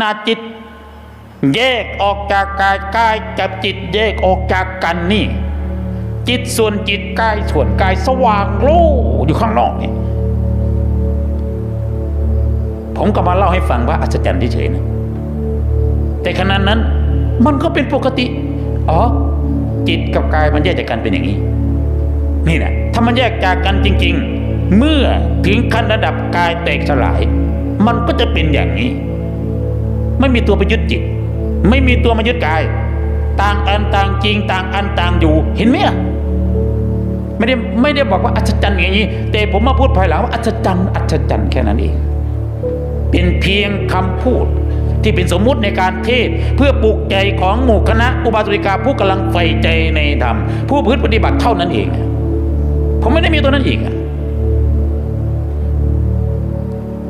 ณะจิต แยกออกจากกายกายกับจิตแยกออกจากกันนี่ จิตส่วนจิตกายส่วนกายสว่างโล่อยู่ข้างนอกนี่ผมก็มาเล่าให้ฟังว่าอัศจรรย์เฉยๆนะแต่ขณะนั้นมันก็เป็นปกติ อ๋อ จิตกับกายมันแยกจากกันเป็นอย่างนี้ นี่แหละถ้ามันแยกจากกันจริง ๆ เมื่อถึงขั้นระดับกายแตกสลาย มันก็จะเป็นอย่างนี้ ไม่มีตัวไปยึดจิต ไม่มีตัวมายึดกาย ต่างอันต่างจริง ต่างอันต่างอยู่เห็นไหมอะไม่ได้ไม่ได้บอกว่าอัศจรรย์อย่างนี้ แต่ผมมาพูดภายหลังว่าอัศจรรย์อัศจรรย์แค่นั้นเองเป็นเพียงคำพูดที่เป็นสมมุติในการเทศเพื่อปลุกใจของหมู่คณะอุบาสิกาผู้กำลังใฝ่ใจในธรรมผู้พฤติปฏิบัติเท่านั้นเองผมไม่ได้มีตัวนั้นอีก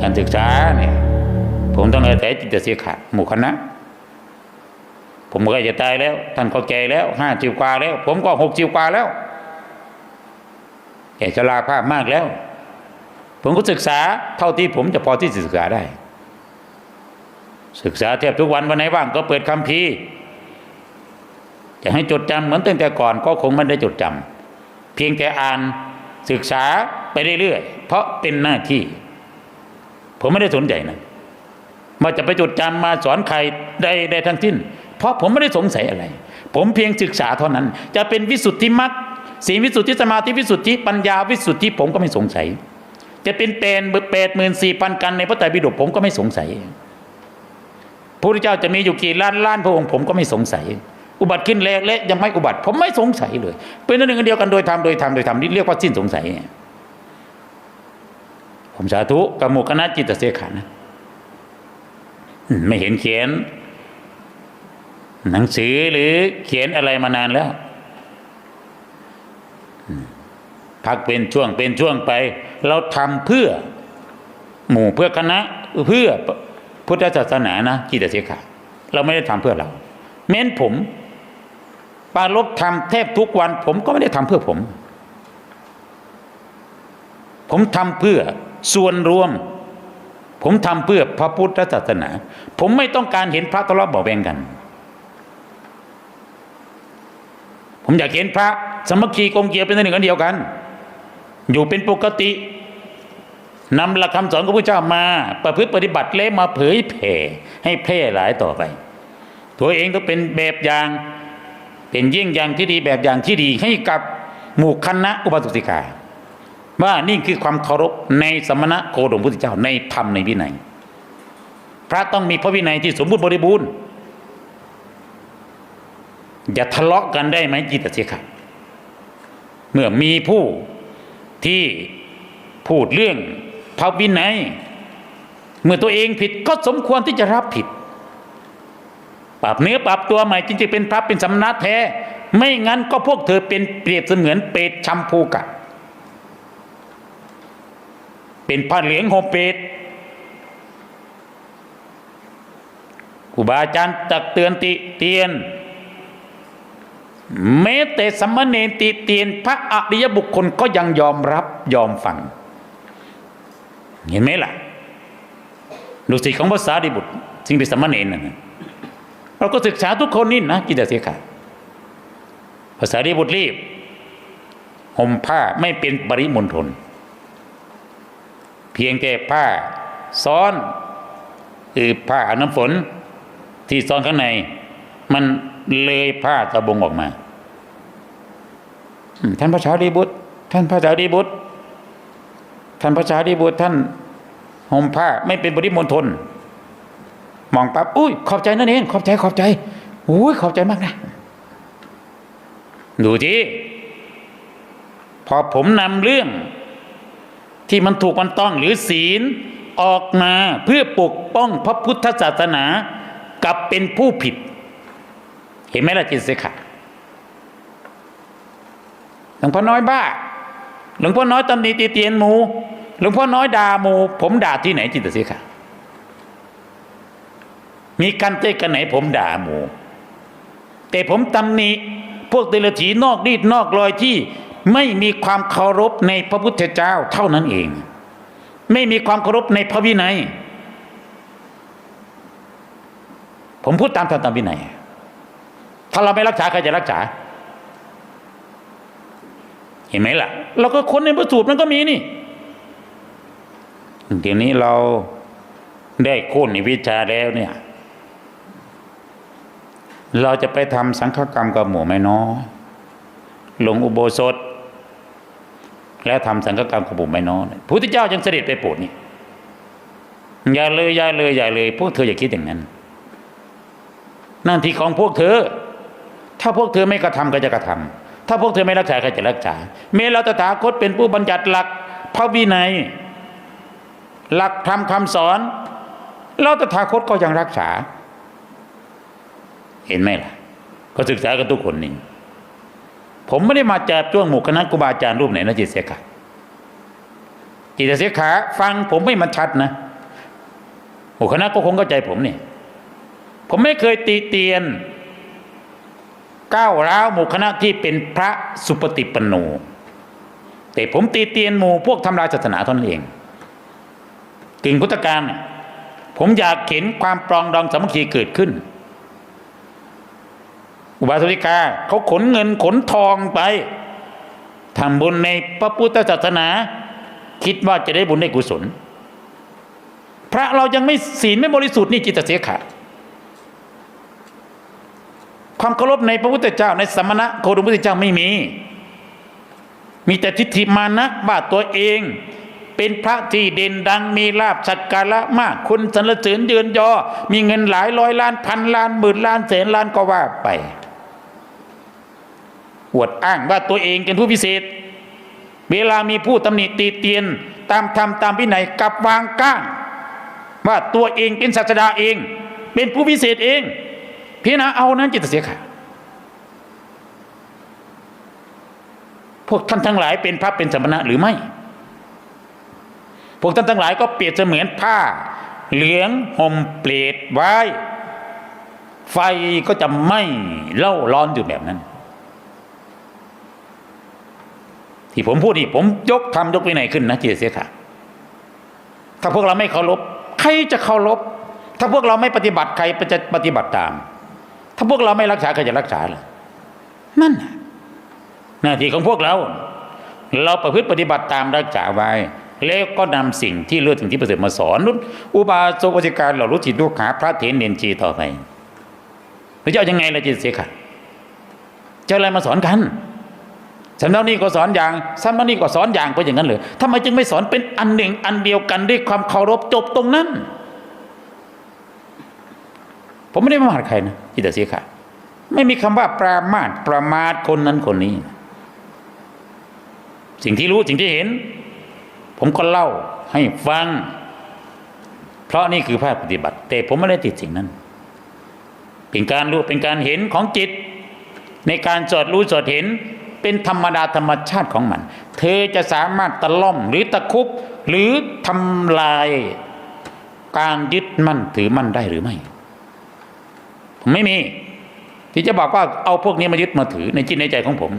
การศึกษาเนี่ย ผมต้องอาศัยจิตเสียขาดหมู่คณะ ผมก็จะตายแล้ว ท่านก็แก่แล้วห้าสิบกว่าแล้ว ผมก็หกสิบกว่าแล้วแก่ชราภาพมากแล้ว ผมก็ศึกษาเท่าที่ผมจะพอที่ศึกษาได้ ศึกษาแทบทุกวันวันไหนว่างก็เปิดคัมภีร์จะให้จดจำเหมือนตั้งแต่ก่อนก็คงไม่ได้จดจำเพียงแต่อ่านศึกษาไปเรื่อยๆเพราะเป็นหน้าที่ ผมไม่ได้สนใจนะ ว่าจะไปจดจำมาสอนใครใดใดทั้งสิ้น เพราะผมไม่ได้สงสัยอะไร ผมเพียงศึกษาเท่านั้น จะเป็นวิสุทธิมรรคสีวิสุทธิสมาธิวิสุทธิปัญญาวิสุทธิผมก็ไม่สงสัย จะเป็นเปนแปดหมื่นสี่พันกันในพระไตรปิฎกผมก็ไม่สงสัยพระพุทธเจ้าจะมีอยู่กี่ล้านล้านพระองค์ผมก็ไม่สงสัย อุบัติขึ้นแล้วและยังไม่อุบัติ ผมไม่สงสัยเลย เป็นหนึ่งเดียวกันโดยธรรมโดยธรรมโดยธรรมนี่เรียกว่าสิ้นสงสัย ผมสาธุกับหมู่คณะจิตเสขานะ ไม่เห็นเขียน หนังสือหรือเขียนอะไรมานานแล้ว พักเป็นช่วงเป็นช่วงไป เราทำเพื่อ หมู่เพื่อคณะเพื่อพุทธศาสนานะจิตเสขาเราไม่ได้ทำเพื่อเรา เม้นผมปาลบทำแทบทุกวัน ผมก็ไม่ได้ทำเพื่อผม ผมทำเพื่อส่วนรวม ผมทำเพื่อพระพุทธศาสนา ผมไม่ต้องการเห็นพระทะเลาะเบาแวงกัน ผมอยากเห็นพระสมัคคีกลมเกลียวเป็นหนึ่งอันเดียวกัน อยู่เป็นปกตินำหลักคำสอนของพระเจ้ามา ประพฤติปฏิบัติและมาเผยแผ่ให้แพร่หลายต่อไป ตัวเองก็เป็นแบบอย่าง เป็นเยี่ยงอย่างที่ดีแบบอย่างที่ดีให้กับหมู่คณะอุบาสกสิกา ว่านี่คือความเคารพในสมณะโคดมพุทธเจ้าในธรรมในวินัย พระต้องมีพระวินัยที่สมบูรณ์บริบูรณ์อย่าทะเลาะกันได้ไหมจิตเสียค่ะเมื่อมีผู้ที่พูดเรื่องพระวินัย เมื่อตัวเองผิดก็สมควรที่จะรับผิด ปรับเนื้อปรับตัวใหม่จริงๆเป็นพระเป็นสมณะแท้ ไม่งั้นก็พวกเธอเป็นเปรียบเสมือนเปรตชัมพูกัด เป็นผ้าเหลืองห่มเปรตครูบาอาจารย์ตักเตือนติเตียนแม้แต่สมณเณรติเตียนพระอริยบุคคลก็ยังยอมรับยอมฟัง เห็นไหมล่ะดุสิของภาษาดิบุตรซึ่งเป็นสมณเณรนั่นเราก็ศึกษาทุกคนนี่นะกิจเสียขาดภาษาดิบุตรรีบห่มผ้าไม่เป็นปริมณฑล เพียงแค่ผ้าซ้อนคือผ้าอาบน้ำฝน ที่ซ้อนข้างใน มันเลยผ้าตะบงออกมา ท่านพระชาดีบุตร ท่านพระชาดีบุตร ท่านพระชาดีบุตรท่านห่มผ้าไม่เป็นปริมณฑลมองปั๊บอุ้ยขอบใจนั่นเอง ขอบใจขอบใจอุ้ยขอบใจมากนะ ดูที่พอผมนำเรื่อง ที่มันถูกมันต้องหรือศีลออกมาเพื่อปกป้องพระพุทธศาสนากับเป็นผู้ผิด เห็นไหมล่ะจิตเสกขาหลวงพ่อน้อยบ้า หลวงพ่อน้อยตำหนิตีเตียนหมูหลวงพ่อน้อยด่าหมูผมด่าที่ไหนจิตเสกขามีกันเต้กันไหนผมด่าหมูแต่ผมตำหนิพวกเดรัจฉีนอกรีดนอกรอยที่ ไม่มีความเคารพในพระพุทธเจ้าเท่านั้นเอง ไม่มีความเคารพในพระวินัย ผมพูดตามธรรมตามวินัย ถ้าเราไม่รักษาใครจะรักษา เห็นไหมล่ะ เราก็ค้นในพระสูตรมันก็มีนี่เดี๋ยวนี้เราได้ค่นในวิชาแล้วเนี่ย เราจะไปทำสังฆกรรมกับหมู่ไม่น้อยลงอุโบสถ แล้วทำสังฆกรรมกับหมู่ไม่น้อยพระพุทธเจ้ายังเสด็จไปโปรดนี่อย่าเลยอย่าเลยอย่าเลย พวกเธออย่าคิดอย่างนั้นหน้าที่ของพวกเธอ ถ้าพวกเธอไม่กระทำก็จะกระทำถ้าพวกเธอไม่รักษาก็จะรักษา เมเราตถาคตเป็นผู้บัญญัติหลักพระวินัย หลักธรรมคำสอน เราตถาคตก็ยังรักษา เห็นไหมล่ะ ก็ศึกษากันทุกคนนี่ ผมไม่ได้มาจับจ้วงหมู่คณะครูบาอาจารย์รูปไหนนะจิตเสียขาจิตเสียขาฟังผมไม่มันชัดนะหมู่คณะก็คงเข้าใจผมเนี่ยผมไม่เคยตีเตียนก้าวร้าวหมู่คณะที่เป็นพระสุปฏิปันโนแต่ผมตีเตียนหมู่พวกทำลายศาสนาเท่านั้นเองกึ่งพุทธการ ผมอยากเห็นความปรองดองสามัคคีเกิดขึ้น อุบาสิกาเขาขนเงินขนทองไปทำบุญในพระพุทธศาสนา คิดว่าจะได้บุญได้กุศล พระเรายังไม่ศีลไม่บริสุทธิ์นี่จิตเสียขาดความเคารพในพระพุทธเจ้าในสมณะโคดมพุทธเจ้าไม่มี มีแต่ทิฏฐิมานะว่าตัวเอง เป็นพระที่เด่นดังมีลาบสักการะมาก คนสรรเสริญเยือนยอ มีเงินหลายร้อยล้านพันล้านหมื่นล้านแสนล้านก็ว่าไป อวดอ้างว่าตัวเองเป็นผู้พิเศษ เวลามีผู้ตำหนิตีเตียนตามธรรมตามวินัยกับวางก้างว่าตัวเองเป็นศาสดาเอง เป็นผู้พิเศษเอง พิจารณาเอานั้นจิตเสียขาดพวกท่านทั้งหลายเป็นพระเป็นสมณะหรือไม่ พวกท่านทั้งหลายก็เปรียบเสมือนผ้า เหลืองห่มเปลดไว้ ไฟก็จะไหม้เล่าร้อนอยู่แบบนั้น ที่ผมพูดนี่ผมยกทำยกไปไหนขึ้นนะเจเสียค่ะถ้าพวกเราไม่เคารพใครจะเคารพถ้าพวกเราไม่ปฏิบัติใครจะปฏิบัติตาม ถ้าพวกเราไม่รักษาใครจะรักษาล่ะนั่นน่ะหน้าที่ของพวกเรา เราประพฤติปฏิบัติตามรักษาไว้ แล้วก็นำสิ่งที่เลือดสิ่งที่ประเสริฐมาสอนนุนอุบาสกอุบาสิการเหล่ารู้จิตลูกหาพระเถรเนนจีต่อไปหรือจะเอายังไงล่ะจิตเสียค่ะจะอะไรมาสอนกัน สำนักนี้ก็สอนอย่างสำนักนี้ก็สอนอย่างไปอย่างนั้นเลยทำไมจึงไม่สอนเป็นอันหนึ่งอันเดียวกันด้วยความเคารพจบตรงนั้น ผมไม่ได้มาหาใครนะจิตเสียค่ะไม่มีคำว่าปรามาทประมาทคนนั้นคนนี้ สิ่งที่รู้สิ่งที่เห็น ผมก็เล่าให้ฟัง เพราะนี่คือภาคปฏิบัติ แต่ผมไม่ได้ติดสิ่งนั้น เป็นการรู้เป็นการเห็นของจิต ในการสอดรู้สอดเห็น เป็นธรรมดาธรรมชาติของมัน เธอจะสามารถตะล่อมหรือตะคุบหรือทำลายการยึดมั่นถือมั่นได้หรือไม่ ผมไม่มี ที่จะบอกว่าเอาพวกนี้มายึดมาถือในจิตในใจของผม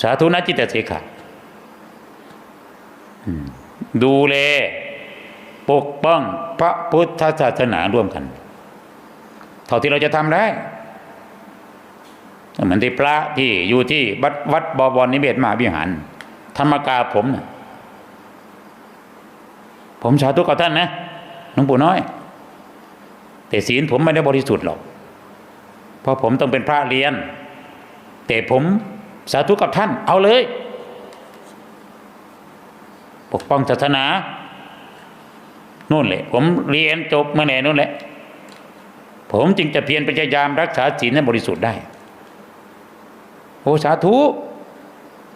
สาธุนะจิตตเสขะดูแลปกป้องพระพุทธศาสนาร่วมกัน เท่าที่เราจะทำได้ เหมือนที่พระที่อยู่ที่วัดวัดบวรนิเบศมหาวิหาร ธรรมกาผมนะผมสาธุกับท่านนะหลวงปู่น้อย แต่ศีลผมไม่ได้บริสุทธิ์หรอก เพราะผมต้องเป็นพระเรียน แต่ผมสาธุกับท่าน เอาเลย ปกป้องศาสนานู่นแหละผมเรียนจบเมื่อไหร่นู่นแหละ ผมจึงจะเพียรพยายามรักษาศีลให้บริสุทธิ์ได้ โอ้สาธุ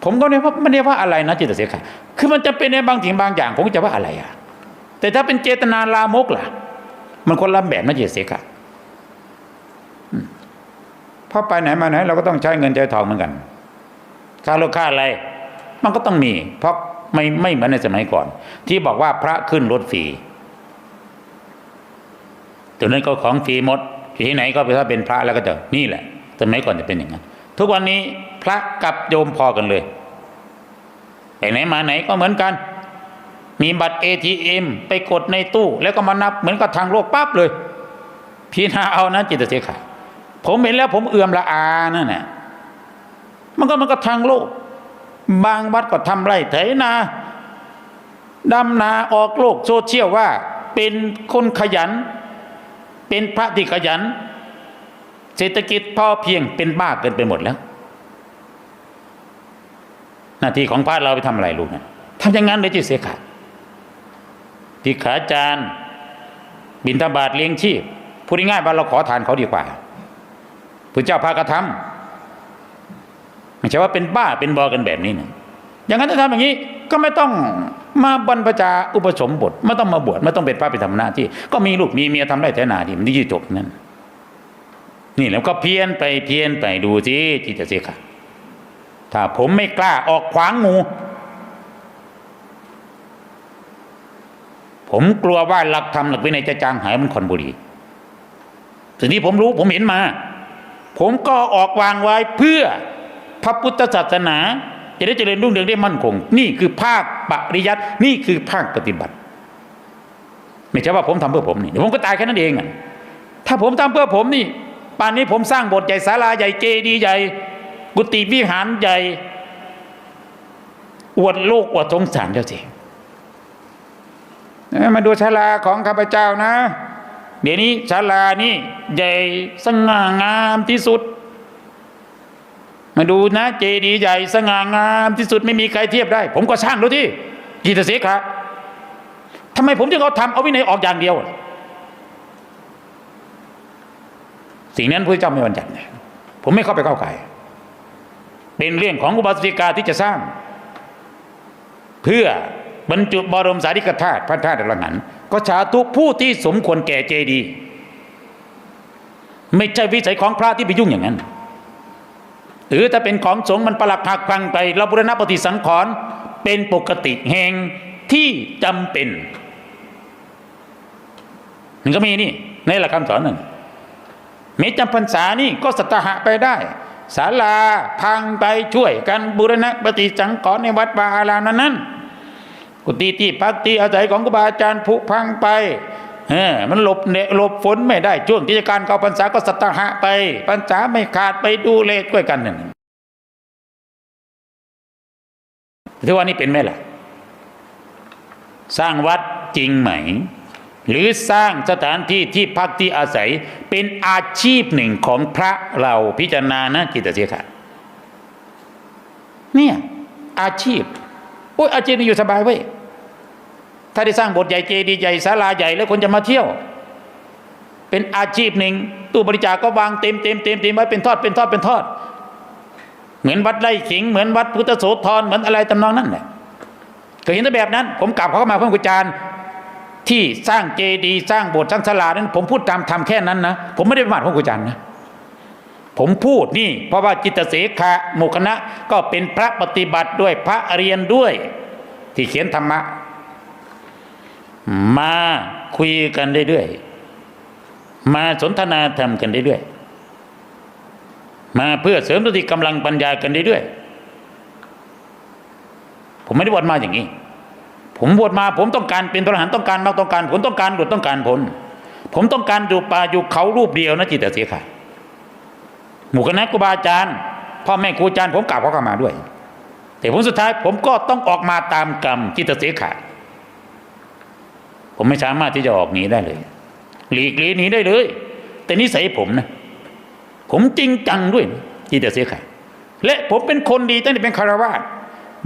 ผมก็ไม่ยว่าไม่ได้ว่าอะไรนะจิตเสียค่ะคือมันจะเป็นในบางสิ่งบางอย่าง ผมจะว่าอะไรอะ แต่ถ้าเป็นเจตนาลามกล่ะ มันคนละแบบนะจิตเสียค่ะพอไปไหนมาไหนเราก็ต้องใช้เงินใช้ทองเหมือนกัน ค่ารถค่าอะไร มันก็ต้องมี เพราะไม่ไม่เหมือนในสมัยก่อน ที่บอกว่าพระขึ้นรถฟรีตัวนั้นก็ของฟรีหมดที่ไหนก็ไปถ้าเป็นพระแล้วก็จะนี่แหละสมัยก่อนจะเป็นอย่างนั้น ทุกวันนี้พระกับโยมพอกันเลยไปไหนมาไหนก็เหมือนกัน มีบัตร ATM ไปกดในตู้ แล้วก็มานับเหมือนกับทางโลกปั๊บเลยพิจารณาเอานะจิตเสียขาผมเห็นแล้วผมเอื่อมละอานั่นแหละมันก็มันก็ทางโลก บางวัดก็ทำไร่ไถนาดำนาออกโลกโซเชียลว่า เป็นคนขยัน เป็นพระที่ขยัน เศรษฐกิจพอเพียงเป็นบ้าเกินไปหมดแล้ว หน้าที่ของพระเราไปทำอะไรลูกนะทำอย่างนั้นเลยจิตเสียขาดที่ขาจานบินทบาทเลี้ยงชีพพูดง่ายๆว่าเราขอทานเขาดีกว่าพระเจ้าพากระทำไม่ใช่ว่าเป็นบ้าเป็นบอกันแบบนี้นะอย่างนั้นถ้าทำอย่างนี้ก็ไม่ต้องมาบรรพชาอุปสมบทไม่ต้องมาบวชไม่ต้องเป็นพระไปทำหน้าที่ ก็มีลูกมีเมียทำได้แต่หนาที่มันที่จบนั่น นี่แล้วก็เพี้ยนไปเพี้ยนไปดูสิจิตจะเสียขาดถ้าผมไม่กล้าออกขวางงู ผมกลัวว่าหลักธรรมหลักวินัยจะจางหายมันคอนบุรีสิ่งที่ผมรู้ผมเห็นมา ผมก็ออกวางไว้เพื่อพระพุทธศาสนา จะได้เจริญรุ่งเรืองได้มั่นคง นี่คือภาคปริยัตินี่คือภาคปฏิบัติ ไม่ใช่ว่าผมทำเพื่อผมนี่ผมก็ตายแค่นั้นเองอะถ้าผมทำเพื่อผมนี่ ป่านนี้ผมสร้างโบสถ์ใหญ่ศาลาใหญ่เจดีย์ใหญ่ กุฏิวิหารใหญ่ อวดโลกอวดสงสารเจ้าสิมาดูศาลาของข้าพเจ้านะ เดี๋ยวนี้ศาลานี่ใหญ่สง่างามที่สุด มาดูนะ เจดีย์ใหญ่สง่างามที่สุดไม่มีใครเทียบได้ ผมก็สร้างดูที่จิตเสกครับทำไมผมจึงเอาทำเอาวินัยออกอย่างเดียว สิ่งนั้นพระเจ้าไม่บัญญัติผมไม่เข้าไปก้าไก่เป็นเรื่องของอุบาสิกาที่จะสร้าง เพื่อบรรจุบรมสารีกธาตุพระธาตุอรหันต์ก็ชาทุกผู้ที่สมควรแก่เจดี ไม่ใช่วิสัยของพระที่ไปยุ่งอย่างนั้น หรือถ้าเป็นของสงฆ์มันประหลักหักพังไปเราบุรณะปฏิสังขรณ์เป็นปกติแห่งที่จำเป็นมันก็มีนี่ในหลักคำสอนนั่น เมจำพรรษานี่ก็สัตหะไปได้ศาลาพังไปช่วยกันบูรณะปฏิสังขรณ์ในวัดบาอารามนั้นนั้นกุฏิที่พักที่อาศัยของครูบาอาจารย์ผุพังไปเออมันหลบเนี่ยหลบฝนไม่ได้ช่วงกิจการเข้าพรรษาก็สัตหะไปพรรษาไม่ขาดไปดูเลขด้วยกันนั่นที่ว่านี่เป็นไหมล่ะ สร้างวัดจริงไหม หรือสร้างสถานที่ที่พักที่อาศัยเป็นอาชีพหนึ่งของพระเราพิจารณานะจิตเสียขาดเนี่ยอาชีพโอ้ยอาชีพนี่อยู่สบายเว้ยถ้าได้สร้างโบสถ์ใหญ่เจดีย์ใหญ่ศาลาใหญ่แล้วคนจะมาเที่ยว เป็นอาชีพหนึ่งตู้บริจาคก็วางเต็มเต็มเต็มเต็มไว้เป็นทอดเป็นทอดเป็นทอด เหมือนวัดไร่ขิงเหมือนวัดพุทธโสธรเหมือนอะไรตำนองนั้นแหละเคยเห็นแต่แบบนั้น ผมกลับเขาก็มาเพื่อกุจาร ที่สร้างเจดีย์สร้างโบสถ์สร้างศาลานั้น ผมพูดตามทำแค่นั้นนะผมไม่ได้ประมาทพระครูอาจารย์นะผมพูดนี่ เพราะว่าจิตเสกะโมคณะก็เป็นพระปฏิบัติด้วยพระเรียนด้วย ที่เขียนธรรมะ มาคุยกันเรื่อยๆมาสนทนาธรรมกันเรื่อยๆมาเพื่อเสริมสติกำลังปัญญากันเรื่อยๆผมไม่ได้บวชมาอย่างนี้ ผมบวชมาผมต้องการเป็นพระอรหันต์ต้องการมรรคต้องการผลต้องการหลุดต้องการผล ผมต้องการอยู่ป่าอยู่เขารูปเดียวนะจิตแต่เสียขาดหมู่คณะครูบาอาจารย์พ่อแม่ครูอาจารย์ผมกราบเขาเข้ามาด้วย แต่ผลสุดท้ายผมก็ต้องออกมาตามกรรมจิตเสียขาดผมไม่สามารถที่จะออกหนีได้เลย หลีกเลี่ยหนีได้เลย แต่นิสัยผมนะ ผมจริงจังด้วยจิตเสียขาดและผมเป็นคนดีตั้งแต่เป็นคารวาส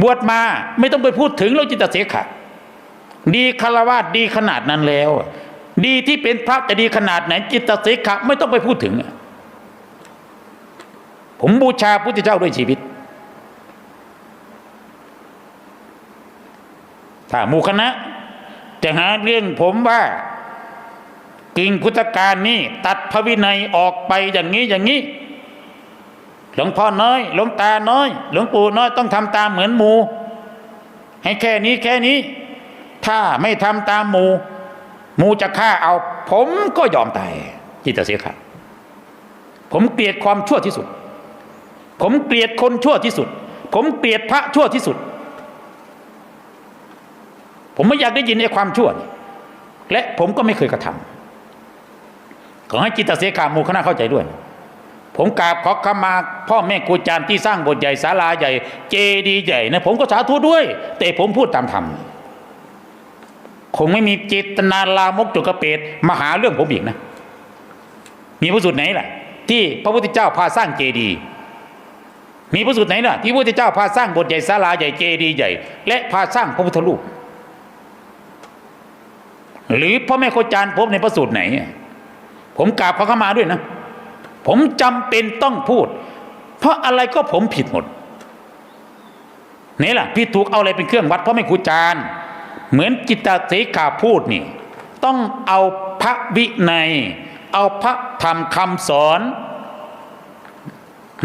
บวชมาไม่ต้องไปพูดถึงแล้วจิตเสียขาด ดีคารวาสดีขนาดนั้นแล้ว ดีที่เป็นพระจะดีขนาดไหน จิตเสกขะไม่ต้องไปพูดถึง ผมบูชาพุทธเจ้าด้วยชีวิต ถ้าหมู่คณะ จะหาเรื่องผมว่ากิ่งพุทธการนี่ตัดพระวินัยออกไปอย่างนี้อย่างนี้ หลวงพ่อน้อย หลวงตาน้อย หลวงปู่น้อยต้องทำตามเหมือนหมู ให้แค่นี้แค่นี้ ถ้าไม่ทำตามหมูหมูจะฆ่าเอา ผมก็ยอมตายจิตเสียขาดผมเกลียดความชั่วที่สุด ผมเกลียดคนชั่วที่สุด ผมเกลียดพระชั่วที่สุด ผมไม่อยากได้ยินไอ้ความชั่วและผมก็ไม่เคยกระทำขอให้จิตเสียขาหมู่คณะเข้าใจด้วย ผมกราบขอขมาพ่อแม่ครูอาจารย์ที่สร้างบสถ์ใหญ่ศาลาใหญ่ เจดีย์ใหญ่นะผมก็สาธุด้วย แต่ผมพูดตามธรรม คงไม่มีเจตนาลามกจุกกระเปดมาหาเรื่องผมอีกนะ มีพระสูตรไหนล่ะ ที่พระพุทธเจ้าพาสร้างเจดีย์มีพระสูตรไหนล่ะ ที่พระพุทธเจ้าพาสร้างบสถ์ใหญ่ศาลาใหญ่เจดีย์ใหญ่ และพาสร้างพระพุทธรูปหรือพ่อแม่ครูอาจารย์พบในพระสูตรไหน ผมกราบขอเข้ามาด้วยนะ ผมจำเป็นต้องพูด เพราะอะไรก็ผมผิดหมดนี่แหละพี่ถูกเอาอะไรเป็นเครื่องวัดพราะไม่ครูจารย์ เหมือนจิตตเสขาพูดนี่ ต้องเอาพระวินัย เอาพระธรรมคำสอน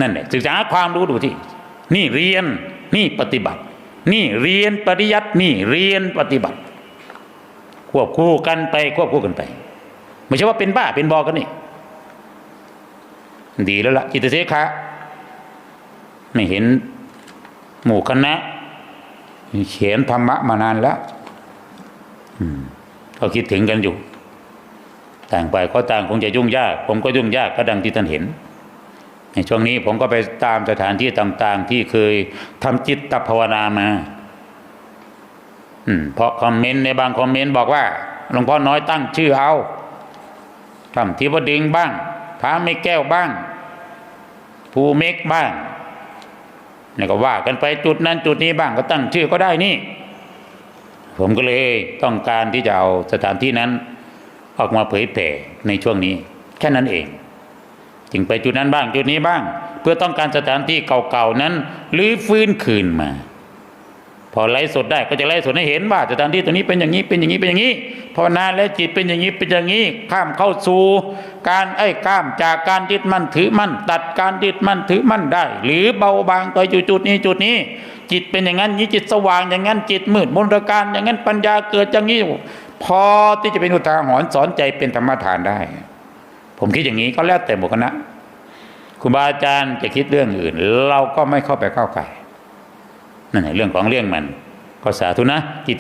นั่นแหละศึกษาความรู้ดูที่ นี่เรียนนี่ปฏิบัติ นี่เรียนปริยัตินี่เรียนปฏิบัติ ควบคู่กันไปควบคู่กันไป ไม่ใช่ว่าเป็นบ้าเป็นบอกันี่ดีแล้วละ่ะจิตเสขะไม่เห็นหมู่คณะเขียนธรรมะมานานแล้ว ก็คิดถึงกันอยู่ ต่างไปก็ต่างคงจะยุ่งยาก ผมก็ยุ่งยากก็ดังที่ท่านเห็น ในช่วงนี้ผมก็ไปตามสถานที่ต่าง ๆ ที่เคยทำจิตตภาวนามาอืมเพราะคอมเมนต์ในบางคอมเมนต์บอกว่าหลวงพ่อน้อยตั้งชื่อเอาทำทิวดึงบ้างพระไม่แก้วบ้างภูเมกบ้างนี่ก็ว่ากันไปจุดนั้นจุดนี้บ้างก็ตั้งชื่อก็ได้นี่ ผมก็เลยต้องการที่จะเอาสถานที่นั้น ออกมาเผยแผ่ในช่วงนี้ แค่นั้นเอง จึงไปจุดนั้นบ้างจุดนี้บ้าง เพื่อต้องการสถานที่เก่าๆนั้นรื้อฟื้นคืนมา พอไล่สดได้ก็จะไล่สดให้เห็นว่าสถานที่ตรงนี้เป็นอย่างนี้เป็นอย่างนี้เป็นอย่างนี้พอนานแล้วจิตเป็นอย่างนี้เป็นอย่างนี้ ข้ามเข้าสู่การไอ้ข้ามจากการยึดมั่นถือมั่นตัดการยึดมั่นถือมั่นได้ หรือเบาบางต่อจุดนี้จุดนี้ จิตเป็นอย่างนั้นนี้จิตสว่างอย่างนั้นจิตมืดมนตการอย่างนั้นปัญญาเกิดอย่างนี้พอที่จะเป็นอุทาหรณ์สอนใจเป็นธรรมทานได้ ผมคิดอย่างนี้ก็แล้วแต่บุคคลนะครูบาอาจารย์จะคิดเรื่องอื่น เราก็ไม่เข้าไปเข้าใกล้นั่นแหละเรื่องของเรื่องมัน ก็สาธุนะจิต